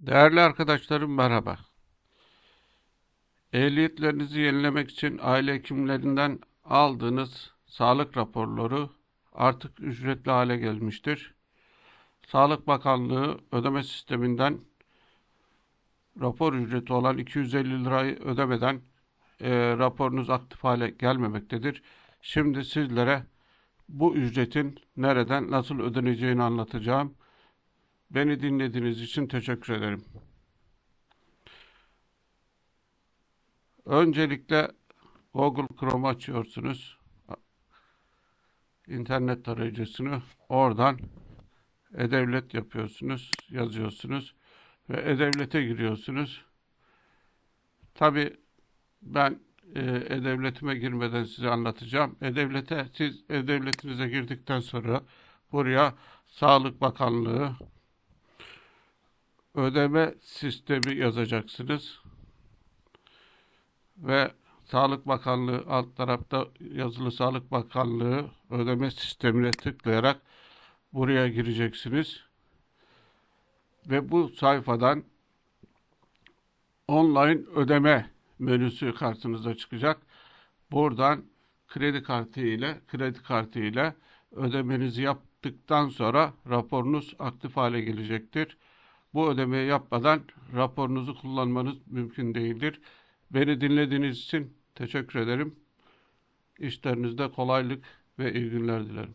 Değerli arkadaşlarım merhaba. Ehliyetlerinizi yenilemek için aile hekimlerinden aldığınız sağlık raporları artık ücretli hale gelmiştir. Sağlık Bakanlığı ödeme sisteminden rapor ücreti olan 250 lirayı ödemeden e, raporunuz aktif hale gelmemektedir. Şimdi sizlere bu ücretin nereden nasıl ödeneceğini anlatacağım. Beni dinlediğiniz için teşekkür ederim. Öncelikle Google Chrome açıyorsunuz. İnternet tarayıcısını oradan e-devlet yapıyorsunuz, yazıyorsunuz ve e-devlete giriyorsunuz. Tabi ben e, e-devletime girmeden size anlatacağım. E-devlete siz e-devletinize girdikten sonra buraya Sağlık Bakanlığı ödeme sistemi yazacaksınız. Ve Sağlık Bakanlığı alt tarafta yazılı Sağlık Bakanlığı ödeme sistemine tıklayarak buraya gireceksiniz. Ve bu sayfadan online ödeme menüsü karşınıza çıkacak. Buradan kredi kartı ile kredi kartı ile ödemenizi yaptıktan sonra raporunuz aktif hale gelecektir. Bu ödemeyi yapmadan raporunuzu kullanmanız mümkün değildir. Beni dinlediğiniz için teşekkür ederim. İşlerinizde kolaylık ve iyi günler dilerim.